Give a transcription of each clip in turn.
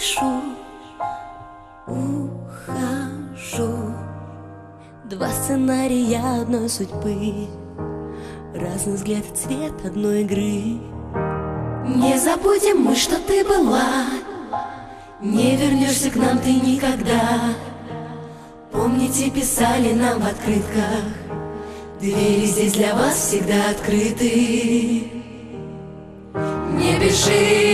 напишу Ухожу. Два сценария одной судьбы Разный взгляд и цвет одной игры. Не забудем мы, что ты была Не вернешься к нам ты никогда. Помните, писали нам в открытках Двери здесь для вас всегда открыты. Не пиши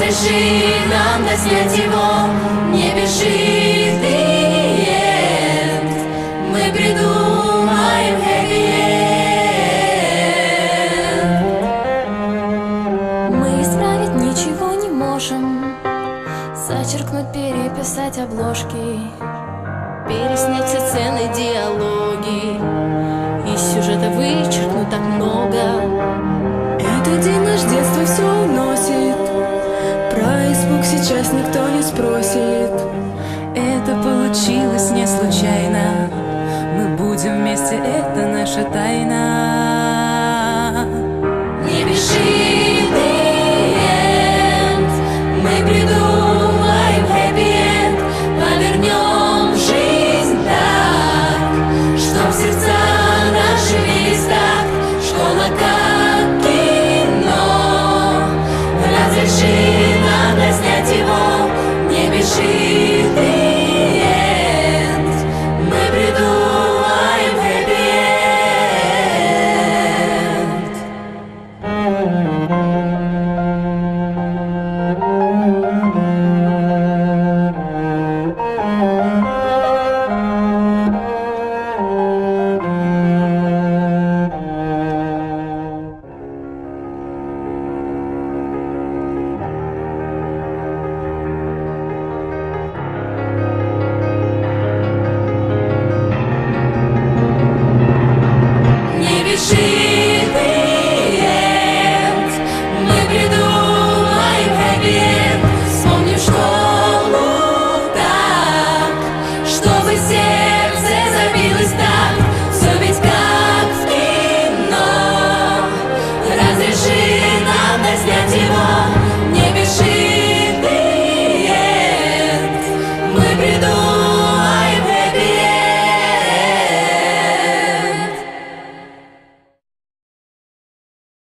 Разреши нам доснять его. Не пиши the end Мы придумаем happy end. Мы исправить ничего не можем. Зачеркнуть, переписать обложки. Переснять все сцены, диалоги сейчас никто не спросит. Это получилось не случайно. Мы будем вместе, это наша тайна Mm-hmm.